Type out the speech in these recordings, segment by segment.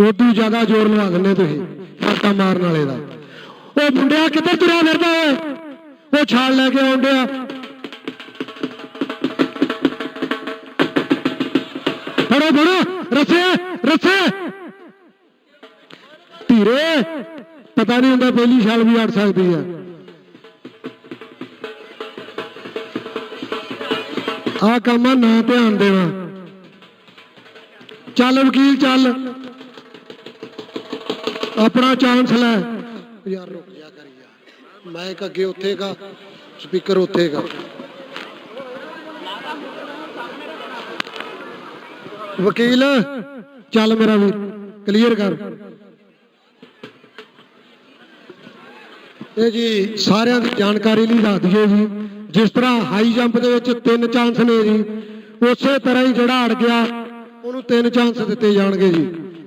ਉਦੋਂ ਜ਼ਿਆਦਾ ਜ਼ੋਰ ਲਵਾ ਦਿੰਦੇ ਤੁਸੀਂ, ਫਰਕਾ ਮਾਰਨ ਵਾਲੇ ਦਾ। ਉਹ ਮੁੰਡਿਆ ਕਿੱਧਰ ਤੁਰਿਆ ਫਿਰਦਾ ਓਏ? ਉਹ ਛਾਲ ਲੈ ਕੇ ਆਉਂਦਿਆ ਫੜੋ ਫੜੋ, ਰੱਸੇ ਰੱਸੇ। ਧੀਰੇ, ਪਤਾ ਨਹੀਂ ਹੁੰਦਾ ਪਹਿਲੀ ਛਾਲ ਵੀ ਅੜ ਸਕਦੀ ਆ। ਆ ਕੰਮ ਨਾ ਧਿਆਨ ਦੇਣਾ। ਚੱਲ ਵਕੀਲ, ਚੱਲ। ਆਪਣਾ ਚਾਂਸ ਲੈ। ਯਾਰ ਰੁਕ ਜਾ ਕਰ ਯਾਰ। ਮਾਈਕ ਅੱਗੇ ਉੱਥੇਗਾ ਸਪੀਕਰ ਉੱਥੇਗਾ ਵਕੀਲ, ਚੱਲ ਮੇਰਾ ਵੀਰ ਕਲੀਅਰ ਕਰ। ਇਹ ਜੀ ਸਾਰਿਆਂ ਦੀ ਜਾਣਕਾਰੀ ਲਈ ਦੱਸ ਦਈਏ ਜੀ। ਜਿਸ ਤਰ੍ਹਾਂ ਹਾਈ ਜੰਪ ਦੇ ਵਿੱਚ ਤਿੰਨ ਚਾਂਸ ਨੇ ਜੀ, ਉਸੇ ਤਰ੍ਹਾਂ ਹੀ ਜਿਹੜਾ ਅੜ ਗਿਆ, ਉਹਨੂੰ ਤਿੰਨ ਚਾਂਸ ਦਿੱਤੇ ਜਾਣਗੇ ਜੀ।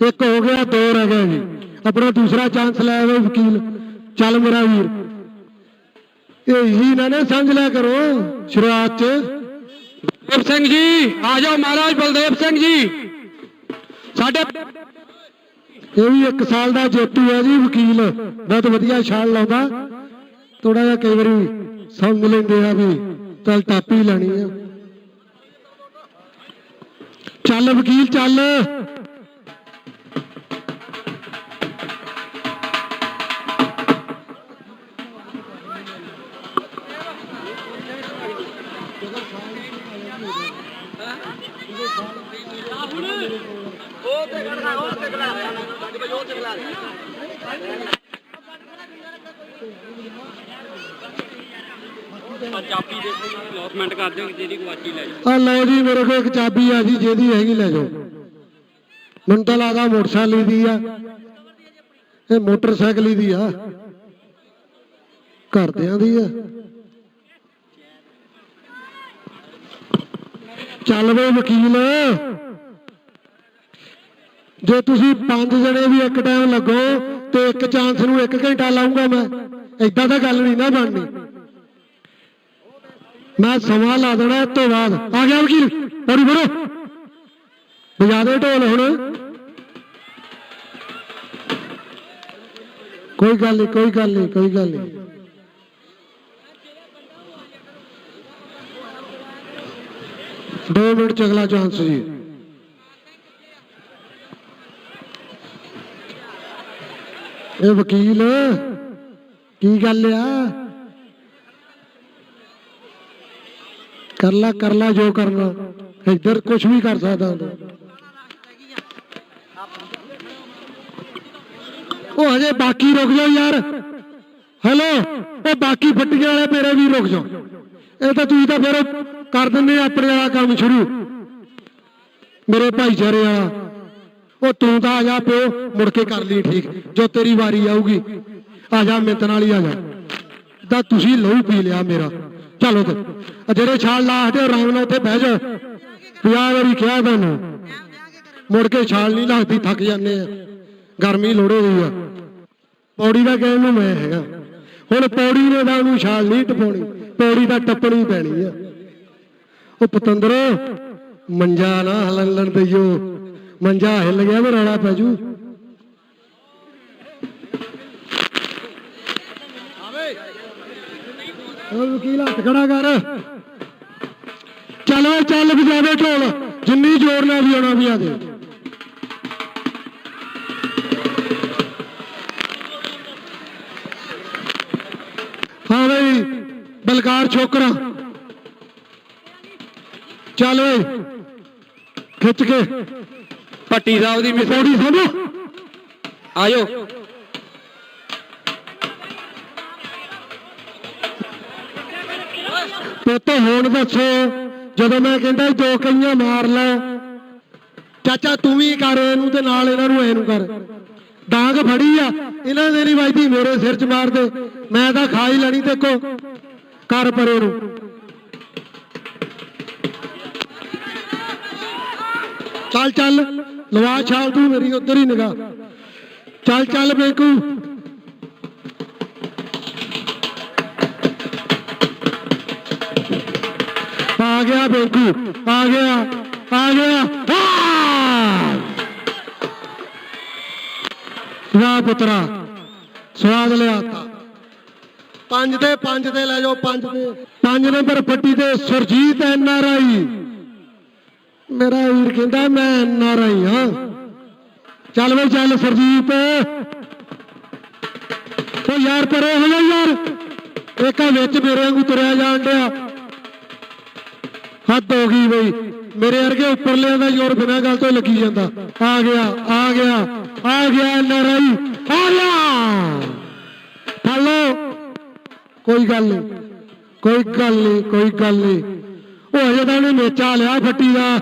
ਇੱਕ ਹੋ ਗਿਆ, ਦੋ ਰਹਿ ਗਿਆ ਜੀ। ਆਪਣਾ ਦੂਸਰਾ ਚਾਂਸ ਲੈ ਆਵੇ ਵਕੀਲ। ਚੱਲ ਮੇਰਾ ਵੀਰ। ਇਹ ਹੀ ਨਾ ਨਾ ਸਮਝ ਲਿਆ ਕਰੋ ਸ਼ੁਰੂਆਤ ਚ। ਬਲਦੇਵ ਸਿੰਘ ਜੀ, ਆ ਜਾਓ ਮਹਾਰਾਜ ਬਲਦੇਵ ਸਿੰਘ ਜੀ। ਸਾਡੇ ਇਹ ਵੀ ਇੱਕ ਸਾਲ ਦਾ ਜੇਤੂ ਹੈ ਜੀ ਵਕੀਲ। ਬਹੁਤ ਵਧੀਆ ਛਾਲ ਲਾਉਂਦਾ। ਥੋੜਾ ਜਿਹਾ ਕਈ ਵਾਰੀ ਸਮਝ ਲੈਂਦੇ ਆ ਵੀ ਚੱਲ ਟਾਪੀ ਲੈਣੀ ਆ। ਚੱਲ ਵਕੀਲ, ਚੱਲ। ਪੰਜਾਬੀ ਦੇ ਅਨਾਉਂਸਮੈਂਟ ਕਰ ਦਿਓ ਕਿ ਗਵਾਚੀ ਲੈ ਜਾਓ। ਆ ਲਓ ਜੀ, ਮੇਰੇ ਕੋਲ ਇੱਕ ਚਾਬੀ ਆ ਜੀ, ਜਿਹਦੀ ਹੈਗੀ ਲੈ ਜਾਓ। ਮੈਨੂੰ ਤਾਂ ਲੱਗਦਾ ਮੋਟਰਸਾਈਕਲ ਦੀ ਆ। ਇਹ ਮੋਟਰਸਾਈਕਲ ਦੀ ਆ। ਘਰਦਿਆਂ ਦੀ ਆ। ਚੱਲ ਵੇ ਵਕੀਲ। ਜੇ ਤੁਸੀਂ ਪੰਜ ਜਣੇ ਵੀ ਇੱਕ ਟਾਈਮ ਲੱਗੋ ਤੇ ਇੱਕ ਚਾਂਸ ਨੂੰ ਇੱਕ ਘੰਟਾ ਲਾਉਂਗਾ ਮੈਂ। ਏਦਾਂ ਤਾਂ ਗੱਲ ਨਹੀਂ ਨਾ ਬਣਨੀ। ਮੈਂ ਸਮਾਂ ਲਾ ਦੇਣਾ ਇਸ ਤੋਂ ਬਾਅਦ। ਆ ਗਿਆ ਵਕੀਲ ਬੜੀ ਬੜੋ ਵਜਾ ਦੇ ਢੋਲ ਹੁਣ। ਕੋਈ ਗੱਲ ਨਹੀਂ, ਕੋਈ ਗੱਲ ਨਹੀਂ, ਕੋਈ ਗੱਲ ਨਹੀਂ। ਦੋ ਮਿੰਟ ਚ ਅਗਲਾ ਚਾਂਸ ਜੀ। ਇਹ ਵਕੀਲ, ਕੀ ਗੱਲ ਆ? ਕਰ ਲਾ ਕਰ ਲਾ ਜੋ ਕਰਨਾ। ਇੱਧਰ ਕੁਝ ਵੀ ਕਰ ਸਕਦਾ ਉਹ ਹਜੇ ਬਾਕੀ ਰੁਕ ਜਾਓ ਯਾਰ। ਹੈਲੋ ਉਹ ਬਾਕੀ ਫੱਟੀਆਂ ਵਾਲੇ ਮੇਰੇ ਵੀ ਰੁਕ ਜਾਓ। ਇਹ ਤਾਂ ਤੁਸੀਂ ਤਾਂ ਫਿਰ ਕਰ ਦਿੰਦੇ ਆਪਣੇ ਵਾਲਾ ਕੰਮ ਸ਼ੁਰੂ। ਮੇਰੇ ਭਾਈਚਾਰੇ ਵਾਲਾ। ਉਹ ਤੂੰ ਤਾਂ ਆ ਜਾ ਪਿਓ, ਮੁੜ ਕੇ ਕਰ ਲਈ ਠੀਕ। ਜੋ ਤੇਰੀ ਵਾਰੀ ਆਊਗੀ। ਆ ਜਾ ਮਿੰਤ ਨਾਲ ਹੀ ਆ ਜਾ। ਤਾਂ ਤੁਸੀਂ ਲਹੂ ਪੀ ਲਿਆ ਮੇਰਾ। ਚਲੋ ਤੇ ਆ ਜਿਹੜੇ ਛਾਲ ਲਾ ਹਟੇ ਆਰਾਮ ਨਾਲ ਉੱਥੇ ਬਹਿ ਜਾ। ਪੰਜਾਹ ਵਾਰੀ ਕਿਹਾ ਤੁਹਾਨੂੰ ਮੁੜ ਕੇ ਛਾਲ ਨਹੀਂ ਲੱਗਦੀ, ਥੱਕ ਜਾਂਦੇ ਆ। ਗਰਮੀ ਲੋੜੇ ਹੋਈ ਆ। ਪੌੜੀ ਦਾ ਕਹਿਣ ਨੂੰ ਮੈਂ ਹੈਗਾ। ਹੁਣ ਪੌੜੀ ਨੇ ਤਾਂ ਉਹਨੂੰ ਛਾਲ ਨਹੀਂ ਟਪਾਉਣੀ, ਪੌੜੀ ਦਾ ਟੱਪਣੀ ਪੈਣੀ ਆ। ਉਹ ਪਤੰਦਰੋ, ਮੰਜਾ ਨਾ ਹਲਣ ਦਈਓ। ਮੰਜਾ ਹਿੱਲ ਗਿਆ ਵੀ ਰੌਲਾ ਪੈ ਜੂ। ਉਹ ਵਕੀਲ ਹੱਥ ਖੜਾ ਕਰ। ਚੱਲ ਓਏ ਚੱਲ ਵਜਾਵੇ ਢੋਲ। ਜਿੰਨੀ ਜ਼ੋਰ ਨਾਲ ਵੀ ਆਉਣਾ ਵੀ ਆ ਦੇ। ਹਾਂ ਬਈ ਬਲਕਾਰ ਛੋਕਰਾ। ਚੱਲ ਓਏ ਖਿੱਚ ਕੇ। ਪੱਟੀ ਸਾਹਿਬ ਦੀ ਮਿਸ ਪੌੜੀ ਸਾਹਮਣੇ ਪੁੱਤ ਹੁਣ ਦੱਸੋ, ਜਦੋਂ ਮੈਂ ਕਹਿੰਦਾ ਦੋ ਕਈਆਂ ਮਾਰ ਲਓ ਚਾਚਾ ਤੂੰ ਵੀ ਕਰ, ਇਹਨੂੰ ਤੇ ਨਾਲ ਇਹਨਾਂ ਨੂੰ ਐ ਕਰ। ਡਾਂਗ ਫੜੀ ਆ, ਇਹਨਾਂ ਦੇ ਨਹੀਂ ਵੱਜਦੀ, ਮੇਰੇ ਸਿਰ 'ਚ ਮਾਰ ਦੇ। ਮੈਂ ਤਾਂ ਖਾ ਹੀ ਲੈਣੀ ਦੇਖੋ, ਕਰ ਪਰੇ ਨੂੰ। ਚੱਲ ਚੱਲ, ਲਵਾ ਛਾਲ ਤੂੰ ਮੇਰੀ, ਉਧਰ ਹੀ ਨਿਗਾਹ ਚੱਲ ਚੱਲ ਬੇਕੂ। ਗਿਆ ਬੇਕੂ ਆ ਗਿਆ ਆ ਗਿਆ! ਵਾਹ ਪੁੱਤਰਾ ਸਵਾਦ ਲਿਆਤਾ ਪੰਜ ਦੇ ਪੰਜ ਤੇ ਲੈ ਜਾਓ ਪੰਜ ਦੇ। ਪੰਜ ਨੰਬਰ ਪੱਟੀ ਤੇ ਸੁਰਜੀਤ ਐਨ ਆਰ ਆਈ। ਮੇਰਾ ਵੀਰ ਕਹਿੰਦਾ ਮੈਂ ਐਨ ਆਰ ਆਈ ਹਾਂ ਚੱਲ ਵੇ ਚੱਲ ਸੁਰਜੀਤ। ਉਹ ਯਾਰ ਪਰੇ ਹੋ ਜਾ ਯਾਰ। ਏਕਾ ਵਿੱਚ ਮੇਰੇ ਵਾਂਗੂ ਤੁਰਿਆ ਜਾਣ ਡਿਆ। ਹੱਦ ਹੋ ਗਈ ਬਈ। ਮੇਰੇ ਵਰਗੇ ਉੱਪਰਲਿਆਂ ਦਾ ਜ਼ੋਰ ਬਿਨਾਂ ਗੱਲ ਤੋਂ ਲੱਗੀ ਜਾਂਦਾ। ਆ ਗਿਆ ਆ ਗਿਆ ਆ ਗਿਆ ਐਨ ਆ ਗਿਆ ਫੜ ਕੋਈ ਗੱਲ ਨਹੀਂ, ਕੋਈ ਗੱਲ ਨਹੀਂ, ਕੋਈ ਗੱਲ ਨਹੀਂ। ਉਹ ਅਜੇ ਤਾਂ ਉਹਨੇ ਮੇਚਾ ਲਿਆ ਫੱਟੀ ਦਾ।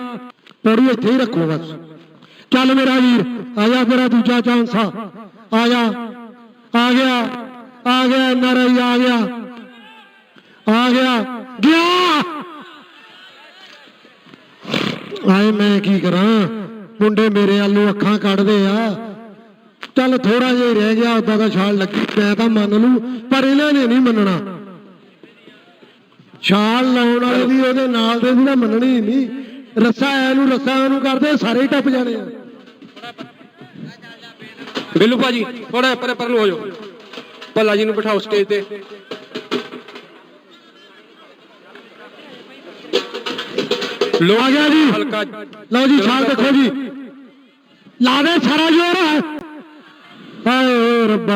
ਪੌੜੀ ਇੱਥੇ ਹੀ ਰੱਖੋ ਬਸ। ਚੱਲ ਮੇਰਾ ਵੀਰ, ਆ ਜਾ ਤੇਰਾ ਦੂਜਾ ਚਾਂਸ ਆ। ਆ ਜਾ। ਆ ਗਿਆ ਆ ਗਿਆ ਐਨਆਰਆਈ ਆ ਗਿਆ। ਆ ਗਿਆ। ਗਿਆ! ਆਏ ਮੈਂ ਕੀ ਕਰਾਂ? ਮੁੰਡੇ ਮੇਰੇ ਵੱਲ ਅੱਖਾਂ ਕੱਢਦੇ ਆ। ਚੱਲ ਥੋੜਾ ਜਿਹਾ ਰਹਿ ਗਿਆ ਉਦਾਂ ਦਾ ਛਾਲ ਲੱਗੀ, ਮੈਂ ਤਾਂ ਮੰਨ ਲੂ ਪਰ ਇਹਨਾਂ ਨੇ ਨਹੀਂ ਮੰਨਣਾ। ਛਾਲ ਲਾਉਣ ਵਾਲੇ ਦੀ ਉਹਦੇ ਨਾਲ ਦੇ ਦੀ ਤਾਂ ਮੰਨਣੀ ਨਹੀਂ। ਰੱਸਾ ਐ ਨੂੰ ਰੱਸਾ ਉਹਨੂੰ ਕਰਦੇ, ਸਾਰੇ ਟੱਪ ਜਾਣੇ ਆ। ਬਿੱਲੂ ਭਾਜੀ ਥੋੜਾ ਪਰੇ ਪਰ ਨੂੰ ਹੋ ਜਾਓ। ਭੱਲਾ ਜੀ ਨੂੰ ਬਿਠਾਓ ਸਟੇਜ ਤੇ। ਆ ਗਿਆ ਜੀ। ਲਓ ਜੀ ਛਾਲ ਦੇਖੋ ਜੀ। ਲਾ ਦੇ ਸਾਰਾ ਜ਼ੋਰ। ਹਾਏ ਰੱਬਾ।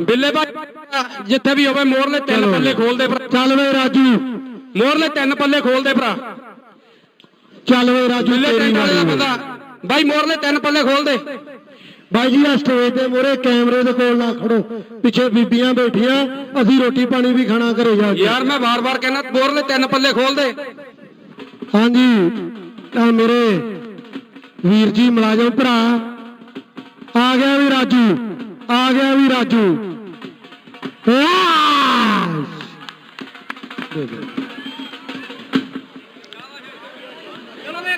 ਬਿੱਲੇ ਭਾਜੀ ਜਿੱਥੇ ਵੀ ਹੋਵੇ ਮੋਰਲੇ ਤਿੰਨ ਚਲੋ। ਪੱਲੇ ਖੋਲ ਦੇ ਭਰਾ। ਚੱਲ ਵੇ ਰਾਜੂ। ਮੋਰਲੇ ਤਿੰਨ ਪੱਲੇ ਖੋਲ ਦੇ ਭਰਾ। ਚੱਲ ਵੇ ਰਾਜੂ ਬਿੱਲੇ ਤੇਰੀ ਟੈਂਟ ਵਾਲੇ ਦਾ। ਬੰਦਾ। ਬਾਈ ਮੋਰਲੇ ਤਿੰਨ ਪੱਲੇ ਖੋਲ ਦੇ ਬਾਈ ਜੀ ਆ ਸਟੇਜ ਦੇ ਮੂਹਰੇ ਕੈਮਰੇ ਦੇ ਕੋਲ ਨਾ ਖੜੋ। ਪਿੱਛੇ ਬੀਬੀਆਂ ਬੈਠੀਆਂ ਅਸੀਂ ਰੋਟੀ ਪਾਣੀ ਵੀ ਖਾਣਾ ਘਰੇ ਜਾ ਕੇ। ਯਾਰ ਮੈਂ ਵਾਰ-ਵਾਰ ਕਹਿੰਦਾ ਮੋਰਲੇ ਤਿੰਨ ਪੱਲੇ ਖੋਲ ਦੇ ਹਾਂਜੀ। ਆ ਮੇਰੇ ਵੀਰ ਜੀ ਮੁਲਾਜ਼ਮ ਭਰਾ। ਆ ਗਿਆ ਵੀ ਰਾਜੂ। ਆ ਗਿਆ ਵੀ ਰਾਜੂ।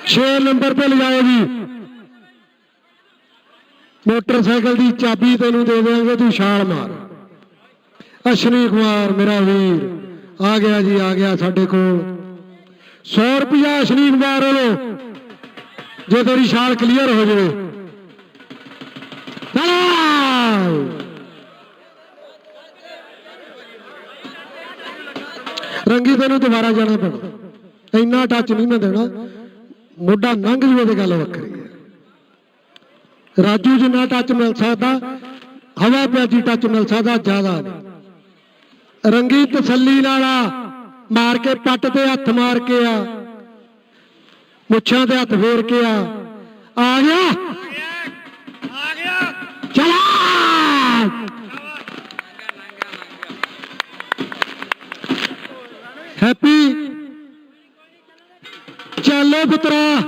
ਛੇ ਨੰਬਰ ਤੇ ਲਿਜਾਓ ਜੀ। ਮੋਟਰਸਾਈਕਲ ਦੀ ਚਾਬੀ ਤੈਨੂੰ ਦੇ ਦੇਵਾਂਗੇ ਤੂੰ ਛਾਲ ਮਾਰ। ਅਸ਼ਨੀ ਕੁਮਾਰ, ਮੇਰਾ ਵੀਰ। ਆ ਗਿਆ ਜੀ, ਆ ਗਿਆ ਸਾਡੇ ਕੋਲ। 100 ਰੁਪਿਆ ਅਸ਼ਨੀ ਕੁਮਾਰ ਵੱਲੋਂ ਜੇ ਤੇਰੀ ਛਾਲ ਕਲੀਅਰ ਹੋ ਜਾਵੇ। ਚਲੋ। ਰੰਗੀ, ਤੈਨੂੰ ਦੁਬਾਰਾ ਜਾਣਾ ਪੈਣਾ। ਇੰਨਾ ਟੱਚ ਨਹੀਂ ਮੈਂ ਦੇਣਾ। ਮੋਢਾ ਲੰਘ ਜੂਵੇ ਤੇ ਗੱਲ ਵੱਖਰੀ ਹੈ। ਰਾਜੂ ਜਿੰਨਾ ਟੱਚ ਮਿਲ ਸਕਦਾ, ਹਵਾ ਪਿਆਜੀ ਟੱਚ ਮਿਲ ਸਕਦਾ, ਜ਼ਿਆਦਾ ਰੰਗੀ ਤਸੱਲੀ ਨਾਲ ਆ। ਮਾਰ ਕੇ ਪੱਟ ਤੇ ਹੱਥ ਮਾਰ ਕੇ ਆ। ਮੁੱਛਾਂ ਤੇ ਹੱਥ ਫੇਰ ਕੇ ਆ। ਆ ਗਿਆ। ਆ ਗਿਆ ਚਲਾ। ਹੈਪੀ। ਚੱਲੋ ਪੁੱਤਰਾ।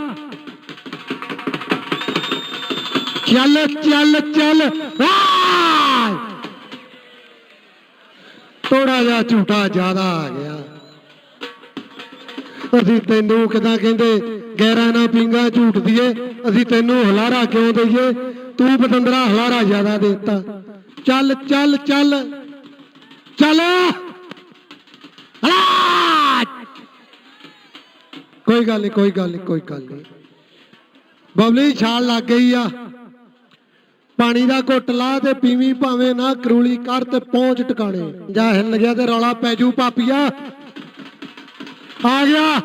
ਚੱਲ ਚੱਲ ਚੱਲ। ਥੋੜਾ ਜਿਹਾ ਝੂਠਾ ਜ਼ਿਆਦਾ ਆ ਗਿਆ। ਅਸੀਂ ਤੈਨੂੰ ਕਿਦਾਂ ਕਹਿੰਦੇ? ਗੈਰਾਂ ਨਾ ਪਿੰਗਾ ਝੂਠ ਦੀਏ, ਅਸੀਂ ਤੈਨੂੰ ਹਲਾਰਾ ਕਿਉਂ ਦਈਏ? ਤੂੰ ਪਤੰਦਰਾ ਹਲਾਰਾ ਜ਼ਿਆਦਾ ਦੇਤਾ। ਚੱਲ ਚੱਲ ਚੱਲ। ਚੱਲ। ਕੋਈ ਗੱਲ ਨਹੀਂ ਕੋਈ ਗੱਲ ਨਹੀਂ ਕੋਈ ਗੱਲ ਨਹੀਂ ਬਬਲੀ ਛਾਲ ਲੱਗ ਗਈ ਆ। ਪਾਣੀ ਦਾ ਘੁੱਟ ਲਾ ਤੇ ਪੀਵੀ ਭਾਵੇਂ ਨਾ ਕਰੂਲੀ ਕਰ ਤੇ ਪਹੁੰਚ ਟਿਕਾਣੇ। ਜਾ ਹਿੱਲ ਗਿਆ ਤੇ ਰੌਲਾ ਪੈ ਜੂ ਪਾਪੀਆ ਆ ਗਿਆ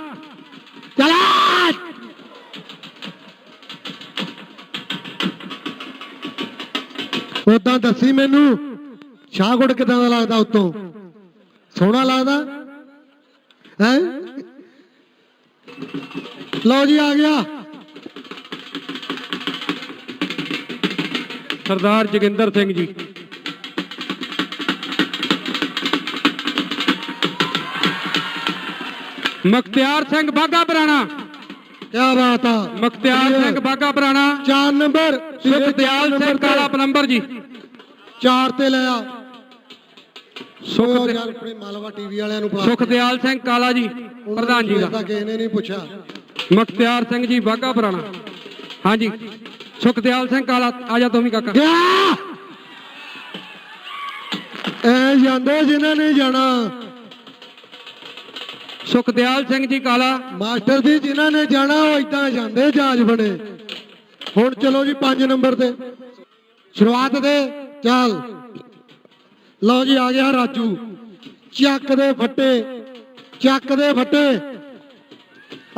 ਚਲਾ। ਉਦਾਂ ਦੱਸੀ ਮੈਨੂੰ ਸ਼ਾਹਗੁੜ ਕਿਦਾਂ ਦਾ ਲੱਗਦਾ ਉਤੋਂ? ਸੋਹਣਾ ਲੱਗਦਾ? ਹੈ? ਲਓ ਜੀ, ਆ ਗਿਆ। ਸਰਦਾਰ ਜੋਗਿੰਦਰ ਸਿੰਘ ਜੀ। ਮਖਤਿਆਰ ਸਿੰਘ ਬਾਗਾ ਪੁਰਾਣਾ ਕੀ ਬਾਤ ਆ। ਮਖਤਿਆਰ ਸਿੰਘ ਬਾਗਾ ਪੁਰਾਣਾ ਚਾਰ ਨੰਬਰ। ਸੁਖਦਿਆਲ ਸਿੰਘ ਕਾਲਾ ਪਲੰਬਰ ਜੀ। ਚਾਰ ਤੇ ਲਿਆ ਸੋ ਸੁਖ ਯਾਰ ਆਪਣੇ ਮਾਲਵਾ ਟੀਵੀ ਵਾਲਿਆਂ ਨੂੰ ਬੁਲਾ ਸੁਖਦਿਆਲ ਸਿੰਘ ਕਾਲਾ ਜੀ ਪ੍ਰਧਾਨ ਜੀ ਦਾ। ਕਿਸੇ ਨੇ ਨਹੀਂ ਪੁੱਛਿਆ। ਮਖਤਿਆਰ ਸਿੰਘ ਜੀ ਬਾਗਾ ਪੁਰਾਣਾ ਹਾਂਜੀ। ਸੁਖਦਿਆਲ ਸਿੰਘ ਕਾਲਾ ਆ ਜਾ ਤੂੰ ਵੀ ਕਾਕਾ। ਐ ਜਾਂਦੇ ਜਿਨ੍ਹਾਂ ਨੇ ਜਾਣਾ। ਸੁਖਦਿਆਲ ਸਿੰਘ ਜੀ ਕਾਲਾ। ਮਾਸਟਰ ਜੀ ਜਿਨ੍ਹਾਂ ਨੇ ਜਾਣਾ ਉਹ ਇਦਾਂ ਜਾਂਦੇ ਜਹਾਜ਼ ਬਣੇ ਹੁਣ ਚਲੋ ਜੀ 5 ਨੰਬਰ ਤੇ। ਸ਼ੁਰੂਆਤ ਦੇ ਚੱਲ। ਲਓ ਜੀ ਆ ਗਿਆ ਰਾਜੂ। ਚੱਕ ਦੇ ਫੱਟੇ ਚੱਕ ਦੇ ਫੱਟੇ।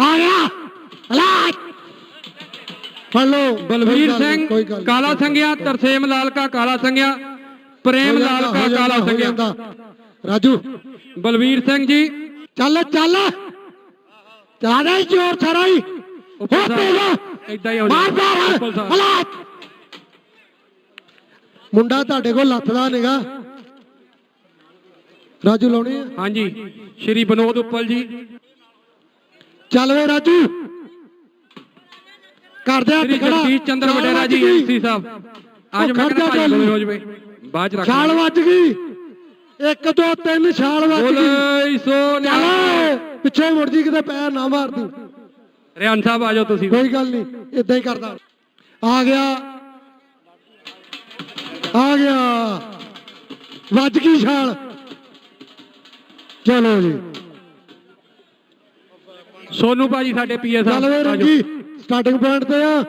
ਆ ਗਿਆ। ਹਲਾ ਫੜ ਲਓ ਬਲਵੀਰ ਸਿੰਘ। ਕਾਲਾ ਸੰਗਿਆ ਤਰਸੇਮ ਲਾਲ ਕਾ ਕਾਲਾ ਸੰਗਿਆ ਪ੍ਰੇਮ ਹੋ ਲਾਲ ਜਾਂਦਾ, ਕਾ ਹੋ ਕਾਲਾ ਸੰਗਿਆ। ਰਾਜੂ। ਬਲਵੀਰ ਸਿੰਘ ਜੀ ਚੱਲ ਚੱਲ ਚਲਾ ਦੇ ਜੋਰ ਸਾਰਾ ਹੀ ਹੋ ਉੱਪਰ ਤੇਰਾ ਸਾਹਿਬ ਏਦਾਂ ਹੀ ਹੋ ਮਾਰ ਜਾਂਦਾ ਮਾਰ ਉੱਪਰ ਸਾਹਿਬ। ਹਲਾ ਮੁੰਡਾ ਤੁਹਾਡੇ ਕੋਲ ਲੱਥਦਾ ਨਿਗਾ ਰਾਜੂ ਲਾਉਣੀ ਆ ਹਾਂਜੀ ਸ਼੍ਰੀ ਬਨੋਦ ਉੱਪਲ ਜੀ ਚੱਲ ਵੇ ਰਾਜੂ ਕਰਦੇ ਹੱਥ ਸ਼੍ਰੀ ਖੜਾ ਜਗਦੀਸ਼ ਚੰਦਰ ਛਾਲ ਵਡੇਰਾ ਵੱਜ ਜੀ ਗਈ। ਐਮਸੀ ਸਾਹਿਬ ਅੱਜ ਉਹ ਮੈਂ ਖੜ ਕਹਿੰਦਾ ਜਾ ਭਾਈ ਬੋਲੀ। ਹੋ ਜਵੇ ਬਾਅਦ ਚ ਰੱਖ ਛਾਲ ਵੱਜ ਗਈ ਇੱਕ ਦੋ ਤਿੰਨ ਛਾਲ ਵੱਜ ਗਈ। ਬੋਲੇ ਸੋ ਪਿੱਛੇ ਮੁੜ ਜੀ ਕਿਤੇ ਪੈਰ ਨਾ ਮਾਰ ਤੂੰ ਰਿਆਨ ਸਾਹਿਬ ਆ ਜਾਓ ਤੁਸੀਂ। ਕੋਈ ਗੱਲ ਨਹੀਂ ਇਦਾਂ ਹੀ ਕਰਦਾ। ਆ ਗਿਆ। ਆ ਗਿਆ। ਵੱਜ ਗਈ ਛਾਲ। ਚਲੋ ਜੀ। ਸੋਨੂ ਭਾਜੀ ਸਾਡੇ ਪੀਏ ਸਾਹਿਬ ਚੱਲ ਵੇ। ਰੰਗੀ ਸਟਾਰਟਿੰਗ ਪੁਆਇੰਟ ਤੇ ਆ।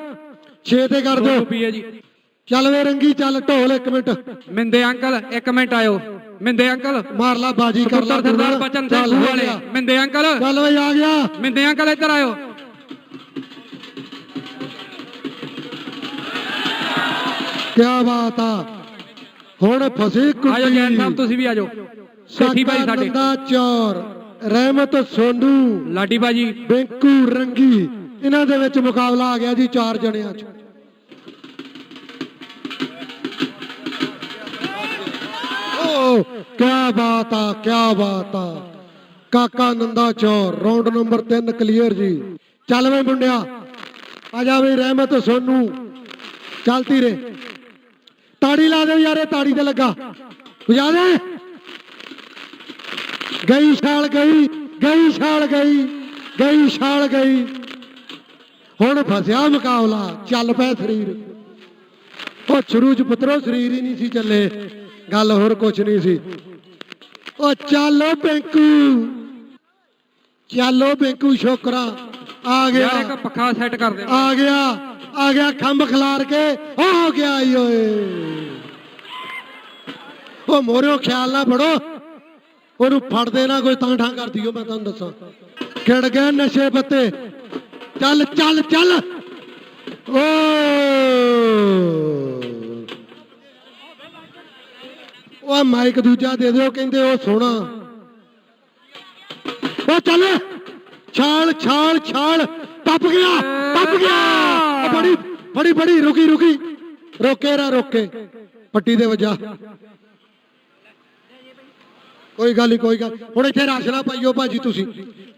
6 ਤੇ ਕਰ ਦਿਓ ਪੀਏ ਜੀ। ਚੱਲ ਵੇ ਰੰਗੀ ਚੱਲ ਢੋਲ ਇੱਕ ਮਿੰਟ। ਮਿੰਦੇ ਅੰਕਲ ਇੱਕ ਮਿੰਟ ਆਇਓ। ਮਿੰਦੇ ਅੰਕਲ। ਮਾਰ ਲਾ ਬਾਜੀ ਕਰ ਲਾ ਸਰਦਾਰ। ਬਚਨ ਸਿੰਘ ਵਾਲੇ। ਮਿੰਦੇ ਅੰਕਲ। ਚੱਲ ਵੇ ਆ ਗਿਆ। ਮਿੰਦੇ ਅੰਕਲ ਇੱਧਰ ਆਇਓ। ਕੀ ਬਾਤ ਆ। ਹੁਣ ਫਸੀ ਆਜੋ ਜੈਨ ਸਾਹਿਬ ਕੁੱਤੀ ਤੁਸੀਂ ਵੀ ਆਜੋ। ਸੇਠੀ ਭਾਈ ਸਾਡਾ। ਨੰਦਾ ਚੌਰ ਰਹਿਮਤ ਸੋਨੂ ਲਾਡੀ ਭਾਜੀ। ਬਿੰਕੂ ਰੰਗੀ। ਇਹਨਾਂ ਦੇ ਵਿੱਚ ਮੁਕਾਬਲਾ ਆ ਗਿਆ ਜੀ ਚਾਰ ਜਣਿਆਂ 'ਚ। ਓ ਬਾਤ ਆ ਕੀ ਬਾਤ ਆ। ਕਾਕਾ ਨੰਦਾ ਚੌਰ ਰਾਉਂਡ ਨੰਬਰ 3 ਕਲੀਅਰ ਜੀ। ਚੱਲ ਵੇ ਮੁੰਡਿਆ, ਆ ਜਾ ਵੀ ਰਹਿਮਤ ਸੋਨੂ। ਚਲਤੀ ਰੇ ਤਾੜੀ ਲਾ ਦੇ ਯਾਰੇ ਤਾੜੀ ਤੇ ਲੱਗਾ। ਵਜਾ ਦੇ। ਗਈ ਛਾਲ ਗਈ ਗਈ ਛਾਲ ਗਈ ਗਈ ਛਾਲ ਗਈ। ਹੁਣ ਫਸਿਆ ਮੁਕਾਬਲਾ, ਚੱਲ ਪਿਆ ਸਰੀਰ। ਉਹ ਸ਼ੁਰੂ ਚ ਪੁੱਤਰੋ, ਸਰੀਰ ਹੀ ਨਹੀਂ ਸੀ ਚੱਲੇ। ਗੱਲ ਹੋਰ ਕੁਛ ਨਹੀਂ ਸੀ। ਉਹ ਚੱਲੋ ਪਿੰਕੂ। ਚੱਲੋ ਪਿੰਕੂ ਸ਼ੋਕਰਾ ਆ ਗਿਆ। ਯਾਰ ਇੱਕ ਪੱਖਾ ਸੈੱਟ ਕਰ ਦੇ। ਆ ਗਿਆ ਆ ਗਿਆ ਖੰਭ ਖਿਲਾਰ ਕੇ ਹੋ ਗਿਆ ਓਏ। ਉਹ ਮੋਰਿਓ ਖਿਆਲ ਨਾ ਫੜੋ। ਉਹਨੂੰ ਫੜਦੇ ਨਾ ਕੋਈ ਤਾਂ ਠਾਂ ਕਰ ਦਿਓ ਮੈਂ ਤੁਹਾਨੂੰ ਦੱਸਾਂ। ਖਿੜ ਗਏ ਨਸ਼ੇ ਪੱਤੇ। ਚੱਲ ਚੱਲ ਚੱਲ। ਓ। ਉਹ ਮਾਈਕ ਦੂਜਾ ਦੇ ਦਿਓ, ਕਹਿੰਦੇ ਉਹ ਸੋਹਣਾ ਉਹ ਚੱਲ, ਛਾਲ ਛਾਲ ਛਾਲ, ਟੱਪ ਗਿਆ ਟੱਪ ਗਿਆ। ਬੜੀ ਬੜੀ ਬੜੀ, ਰੁਕੀ ਰੁਕੀ। ਰੋਕੇ, ਰਾ ਰੋਕੇ। ਪੱਟੀ ਦੇ ਵਜਾ। ਕੋਈ ਗੱਲ ਨਹੀਂ ਕੋਈ ਗੱਲ ਹੁਣ ਇੱਥੇ ਰਾਸ਼ਨਾ ਪਾਈਓ ਭਾਜੀ ਤੁਸੀਂ।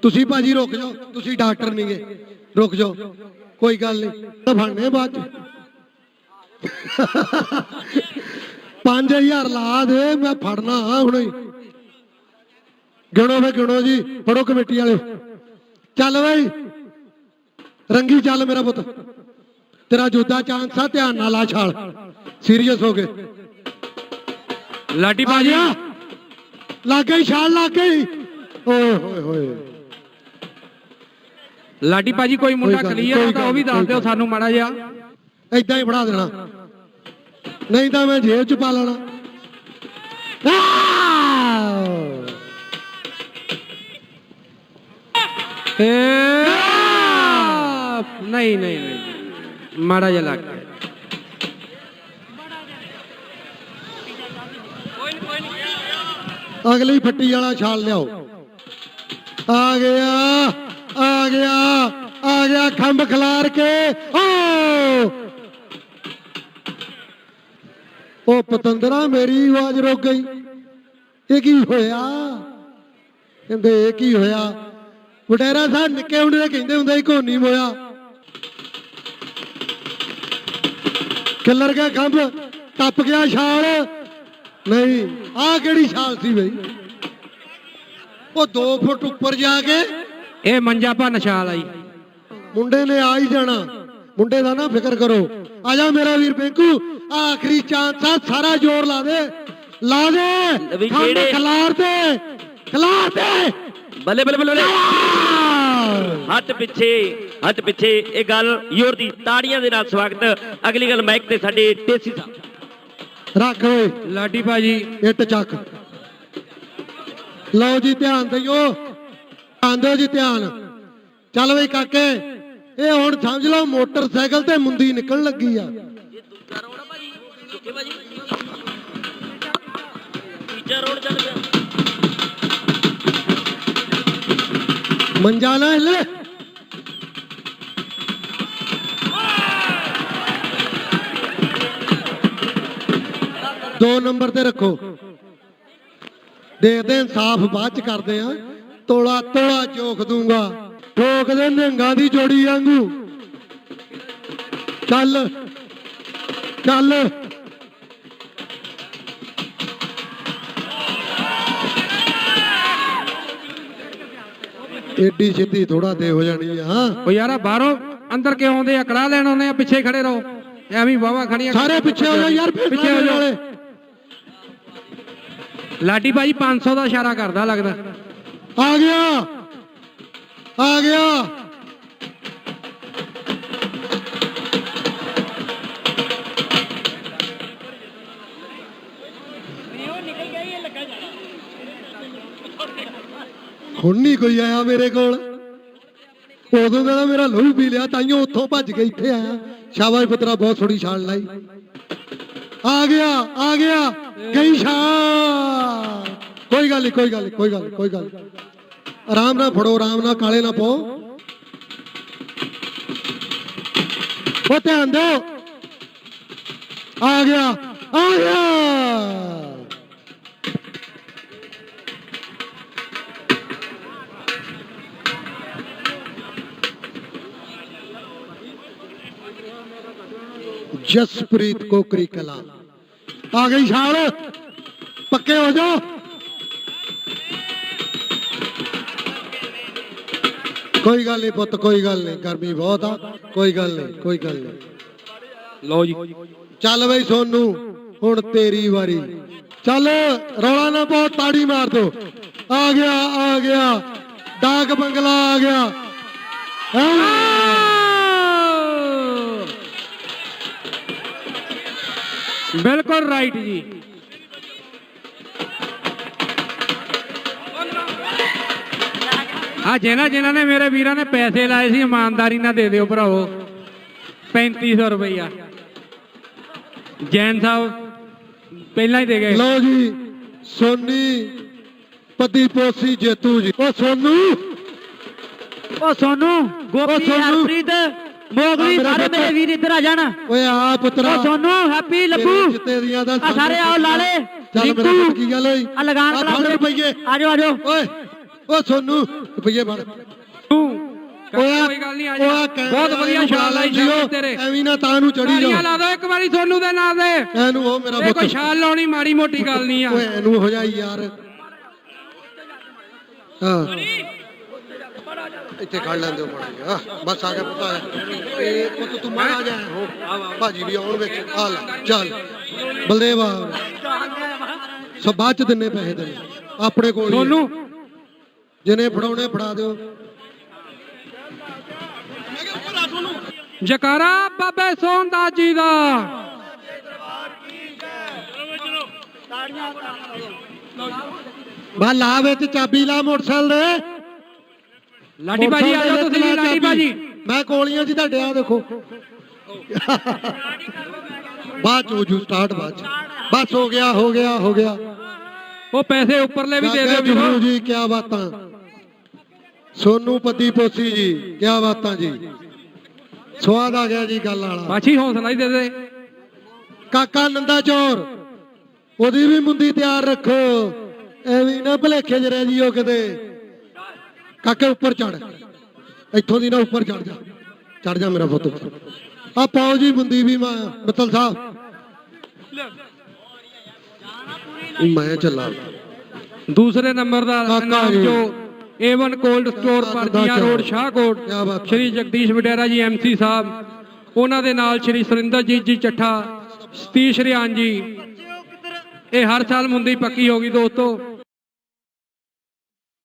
ਤੁਸੀਂ ਭਾਜੀ ਰੁਕ ਜਾਓ, ਤੁਸੀਂ ਡਾਕਟਰ ਨਹੀਂਗੇ ਰੁਕ ਜਾਓ। ਕੋਈ ਗੱਲ ਨਹੀਂ ਤਾਂ ਫੜਨੇ ਬਾਅਦ ਚ। 5000 ਲਾ ਦੇ ਮੈਂ ਫੜਨਾ ਹੁਣੇ। ਗਿਣੋ ਵੇ ਗਿਣੋ ਜੀ ਫੜੋ ਕਮੇਟੀ ਵਾਲਿਓ ਚੱਲ ਬਈ। ਰੰਗੀ ਚੱਲ ਮੇਰਾ ਪੁੱਤ। ਤੇਰਾ ਜੋਦਾ ਚਾਂਸ ਆ ਧਿਆਨ ਨਾਲ ਆ ਛਾਲ। ਸੀਰੀਅਸ ਹੋ ਕੇ। ਲਾਡੀ ਗਿਆ। ਲੱਗ ਗਈ ਛਾਲ ਲੱਗ ਗਈ। ਓਏ ਹੋਏ ਹੋਏ। ਲਾਡੀ ਭਾਜੀ ਕੋਈ ਮੁੰਡਾ ਕਲੀਅਰ ਤਾਂ ਉਹ ਵੀ ਦੱਸ ਦਿਓ ਸਾਨੂੰ ਮਾੜਾ ਜਿਹਾ। ਏਦਾਂ ਹੀ ਫੜਾ ਦੇਣਾ। ਨਹੀਂ ਤਾਂ ਮੈਂ ਜੇਬ ਚ ਪਾ ਲੈਣਾ। ਨਹੀਂ ਨਹੀਂ ਨਹੀਂ। ਮਾੜਾ ਜਿਹਾ ਲੱਗ ਗਿਆ। ਅਗਲੀ ਫੱਟੀ ਵਾਲਾ ਛਾਲ ਲਿਆਓ। ਆ ਗਿਆ ਆ ਗਿਆ ਆ ਗਿਆ ਖੰਭ ਖਿਲਾਰ ਕੇ। ਓ! ਉਹ ਪਤੰਦਰਾ ਮੇਰੀ ਆਵਾਜ਼ ਰੁਕ ਗਈ। ਇਹ ਕੀ ਹੋਇਆ? ਕਹਿੰਦੇ ਇਹ ਕੀ ਹੋਇਆ? ਵਡੇਰਾ ਸਾਹਿਬ ਨਿੱਕੇ ਹੁੰਦੇ ਕਹਿੰਦੇ ਹੁੰਦੇ ਸੀ ਕੋਨੀ ਮੋਇਆ। ਕਿੱਲਰ ਗਿਆ ਖੰਭ ਟੱਪ ਗਿਆ ਛਾਲ। ਨਹੀਂ ਆਹ ਕਿਹੜੀ ਛਾਲ ਸੀ ਬਈ? ਉਹ 2 ਫੁੱਟ ਉੱਪਰ ਜਾ ਕੇ ਇਹ ਮੰਜਾ ਭੰਨ ਛਾਲ ਆਈ ਮੁੰਡੇ ਨੇ ਆ ਹੀ ਜਾਣਾ। ਮੁੰਡੇ ਦਾ ਨਾ ਫਿਕਰ ਕਰੋ। ਆ ਜਾ ਮੇਰਾ ਵੀਰ ਪਿੰਕੂ ਆਖਰੀ ਚਾਂਸ ਆ ਸਾਰਾ ਜ਼ੋਰ ਲਾ ਦੇ। ਲਾ ਦੇ। ਵੀ ਕਿਹੜੇ? ਖਿਲਾਰ ਦੇ। ਖਿਲਾਰ ਦੇ। ਬੱਲੇ ਬੱਲੇ ਬੱਲੇ! ਹੱਥ ਪਿੱਛੇ ਹੱਥ ਪਿੱਛੇ। ਇਹ ਗੱਲ ਯੋਰ ਦੀ ਤਾੜੀਆਂ ਦੇ ਨਾਲ ਸਵਾਗਤ। ਅਗਲੀ ਗੱਲ ਮਾਈਕ ਤੇ ਸਾਡੇ ਟੇਸੀ ਸਾਹਿਬ। ਰੱਖ ਓਏ। ਲਾਡੀ ਭਾਜੀ। ਇੱਟ ਚੱਕ। ਲਓ ਜੀ ਧਿਆਨ ਦਿਓ। ਧਿਆਨ ਦਿਓ ਜੀ ਧਿਆਨ। ਚੱਲ ਬਈ ਕਾਕੇ। ਇਹ ਹੁਣ ਸਮਝ ਲਓ ਮੋਟਰਸਾਈਕਲ ਤੇ ਮੁੰਦੀ ਨਿਕਲਣ ਲੱਗੀ ਆ। ਦੂਜਾ ਰੋਡ ਆ ਭਾਜੀ ਸੁੱਕੇ ਭਾਜੀ ਤੀਜਾ ਰੋਡ ਚੱਲ ਗਿਆ। ਮੰਜਾ ਨਾ ਹਿੱਲੇ ਦੋ ਨੰਬਰ ਤੇ ਰੱਖੋ। ਦੇਖਦੇ ਇਨਸਾਫ ਬਾਅਦ ਚ ਕਰਦੇ ਆ ਤੋਲਾ ਤੋਲਾ ਚੋਖ ਦੂੰਗਾ। ਠੋਕ ਦੇ ਨਿਹੰਗਾਂ ਦੀ ਜੋੜੀ ਵਾਂਗੂ। ਚੱਲ ਚੱਲ। ਏਡੀ ਛੇਤੀ ਥੋੜਾ ਦੇ ਹੋ ਜਾਣੀ ਆ ਹਾਂ। ਉਹ ਯਾਰਾ ਬਾਹਰੋਂ ਅੰਦਰ ਕਿਉਂ ਆਉਂਦੇ ਆ? ਕੜਾ ਲੈਣ ਆਉਂਦੇ ਆ ਪਿੱਛੇ ਖੜੇ ਰਹੋ। ਐਵੇਂ ਵਾਵਾ ਖੜੀਆਂ ਸਾਰੇ ਪਿੱਛੇ ਹੋ ਜਾ ਯਾਰ ਪਿੱਛੇ ਹੋ। ਵਾਲੇ ਲਾਡੀ ਭਾਜੀ 500 ਦਾ ਇਸ਼ਾਰਾ ਕਰਦਾ ਲੱਗਦਾ। ਆ ਗਿਆ। ਆ ਗਿਆ। ਹੁਣ ਨਹੀਂ ਕੋਈ ਆਇਆ ਮੇਰੇ ਕੋਲ। ਉਦੋਂ ਦਾ ਮੇਰਾ ਲਹੂ ਪੀ ਲਿਆ ਤਾਈਓ ਉੱਥੋਂ ਭੱਜ ਕੇ ਇੱਥੇ ਆਇਆ। ਸ਼ਾਬਾਸ਼ ਪੁੱਤਰਾ ਬਹੁਤ ਥੋੜੀ ਛਾਲ ਲਾਈ। ਆ ਗਿਆ ਆ ਗਿਆ। ਗਈ ਛਾਲ। ਕੋਈ ਗੱਲ ਨਹੀਂ ਕੋਈ ਗੱਲ ਨਹੀਂ ਕੋਈ ਗੱਲ ਨੀ, ਕੋਈ ਗੱਲ ਨੀ। ਆਰਾਮ ਨਾਲ ਫੜੋ ਆਰਾਮ ਨਾਲ ਕਾਲੇ ਨਾ ਪਾਓ ਉਹ ਧਿਆਨ ਦਿਓ ਆ ਗਿਆ ਆ ਗਿਆ ਜਸਪ੍ਰੀਤ ਕੋਕਰੀ ਕਲਾ ਆ ਗਈ ਛਾਲ ਪੱਕੇ ਹੋ ਜਾਓ ਕੋਈ ਗੱਲ ਨਹੀਂ ਪੁੱਤ ਕੋਈ ਗੱਲ ਨਹੀਂ ਗਰਮੀ ਬਹੁਤ ਆ ਕੋਈ ਗੱਲ ਨਹੀਂ ਕੋਈ ਗੱਲ ਨਹੀਂ। ਲਓ ਜੀ। ਚੱਲ ਬਈ ਸੋਨੂ ਹੁਣ ਤੇਰੀ ਵਾਰੀ। ਚੱਲ ਰੌਲਾ ਨਾ ਪਾਓ ਤਾੜੀ ਮਾਰ ਦੋ ਆ ਗਿਆ ਆ ਗਿਆ ਡਾਕ ਬੰਗਲਾ ਆ ਗਿਆ? ਬਿਲਕੁਲ ਰਾਈਟ ਜੀ। ਆ ਜਿਹਨਾਂ ਜਿਹਨਾਂ ਨੇ ਮੇਰੇ ਵੀਰਾਂ ਨੇ ਪੈਸੇ ਲਾਏ ਸੀ ਇਮਾਨਦਾਰੀ ਨਾਲ ਦੇ ਦਿਓ ਭਰਾਵੋ। 3500 ਰੁਪਈਆ। ਜੈਨ ਸਾਹਿਬ ਪਹਿਲਾਂ ਹੀ ਦੇ ਗਏ। ਲਓ ਜੀ ਸੋਨੀ ਪਤੀ ਪੋਸੀ ਜੇਤੂ ਜੀ। ਉਹ ਸੋਨੂ। ਉਹ ਸੋਨੂ ਗੋਪੀ। ਹਰਪ੍ਰੀਤ ਮੋਗਲੀ ਸਾਰੇ। ਮੇਰੇ ਵੀਰ ਇੱਧਰ ਆ ਜਾਣ। ਓਏ ਆ ਪੁੱਤਰਾ। ਉਹ ਸੋਨੂ ਹੈਪੀ ਲੱਭੂ। ਤੇਰੇ ਜਿੱਤੇ ਦੀਆਂ ਦਾ ਆ ਸਾਰੇ ਆਓ ਲਾਲੇ। ਚੱਲ ਮੇਰਾ ਕੀ ਗੱਲ ਹੋਈ? ਆ ਲਗਾਨ ਆ ਕਲਾ ਫੜ ਰੁਪਈਏ। ਆ ਜਾਓ ਆ ਜਾਓ। ਓਏ। ਓ ਸੋਨੂ ਰੁਪਈਏ ਓਏ ਕੋਈ ਗੱਲ ਨਹੀਂ ਆ ਜਾ। ਬਹੁਤ ਵਧੀਆ ਸ਼ਾਲ ਲਾਈ ਜੀਓ, ਤੇਰੇ। ਐਵੇਂ ਨਾ ਤਾਂ ਨੂੰ ਚੜੀ ਤਾੜੀਆਂ ਜਾ ਲਾ ਦੋ ਇੱਕ ਵਾਰੀ ਸੋਨੂ ਦੇ ਨਾਂ ਦੇ ਇਹਨੂੰ ਉਹ ਮੇਰਾ ਕੋਈ ਪੁੱਤ ਸ਼ਾਲ ਲਾਉਣੀ ਮਾੜੀ ਮੋਟੀ ਗੱਲ ਨਹੀਂ ਆ। ਓਏ ਇਹਨੂੰ ਹੋ ਜਾਈ ਯਾਰ। ਹਾਂ। ਇੱਥੇ ਖੜ ਲੈਂਦੇ ਹੋ ਮਾੜਾ ਬਸ ਆ ਗਿਆ ਪੁੱਤ ਆ ਗਿਆ। ਇਹ ਪੁੱਤ ਤੂੰ ਮਾਰਾ ਜਾ ਹੋ। ਭਾਜੀ ਵੀ ਆਉਣ ਵਿੱਚ। ਆ ਲੈ ਚੱਲ। ਬਲਦੇਵ ਆ। ਸਭ ਬਾਅਦ ਚ ਦਿੰਨੇ ਪੈਸੇ ਤੈਨੂੰ ਆਪਣੇ ਕੋਲ ਜਿਹਨੇ ਫੜਾਉਣੇ ਫੜਾ ਦਿਓ। ਜਕਾਰਾ ਬਾਬੇ ਸੋਹਣਦਾਸ ਜੀ ਦਾ। ਬਾ ਲਾ ਵਿੱਚ ਚਾਬੀ ਲਾ ਮੋਟਰਸਾਈਕਲ ਦੇ। ਲਾਡੀ ਭਾਜੀ ਆ ਜਾਓ ਤੁਸੀਂ ਲਾਡੀ ਭਾਜੀ। ਮੈਂ ਕੋਲੀਆਂ ਜੀ ਤੁਹਾਡੇ ਆ ਦੇਖੋ। ਬਾਅਦ ਚ ਹੋ ਜੂ ਸਟਾਰਟ ਬਾਅਦ ਬਸ ਹੋ ਗਿਆ ਹੋ ਗਿਆ ਹੋ ਗਿਆ। ਉਹ ਪੈਸੇ ਉੱਪਰਲੇ ਵੀ ਦੇ ਦਿਓ ਜੀ ਕੀ ਬਾਤਾਂ। ਸੋਨੂ ਪਤੀ ਪੋਸੀ ਜੀ ਕੀ ਬਾਤਾਂ ਜੀ। ਸਵਾਦ ਆ ਗਿਆ ਜੀ ਗੱਲ ਵਾਲਾ। ਬਾਛੀ ਹੌਸਲਾ ਹੀ ਦੇ ਦੇ। ਕਾਕਾ ਨੰਦਾ ਚੋਰ ਉਹਦੀ ਵੀ ਮੁੰਦੀ ਤਿਆਰ ਰੱਖੋ। ਐਵੇਂ ਨਾ ਭਲੇਖੇ ਚ ਰਹਿ ਜੀਓ ਕਿਤੇ। ਕਾਕੇ ਉੱਪਰ ਚੜ ਇੱਥੋਂ ਦੀ ਨਾ ਉੱਪਰ ਚੜ ਜਾ। ਚੜ ਜਾ ਮੇਰਾ ਪੁੱਤ ਉੱਪਰ। ਆ ਪਾਓ ਜੀ ਮੁੰਦੀ ਵੀ ਮੈਂ ਮਿੱਤਲ ਸਾਹਿਬ। ਮੈਂ ਚੱਲਾਂ। ਦੂਸਰੇ ਨੰਬਰ ਦਾ ਕਾਕਾ। ਜੋ A1 ਕੋਲਡ ਸਟੋਰ ਪਰਦੀਆਂ। ਰੋਡ ਸ਼ਾਹਕੋਟ। ਸ਼੍ਰੀ ਜਗਦੀਸ਼ ਵਡੇਰਾ ਜੀ ਐਮਸੀ ਸਾਹਿਬ ਉਹਨਾਂ ਦੇ ਨਾਲ ਸ਼੍ਰੀ ਸੁਰਿੰਦਰਜੀਤ ਜੀ ਚੱਠਾ ਸਤੀਸ਼ ਰਿਆਨ ਜੀ ਇਹ ਹਰ ਸਾਲ ਮੁੰਦੀ ਪੱਕੀ ਹੋ ਗਈ ਦੋਸਤੋ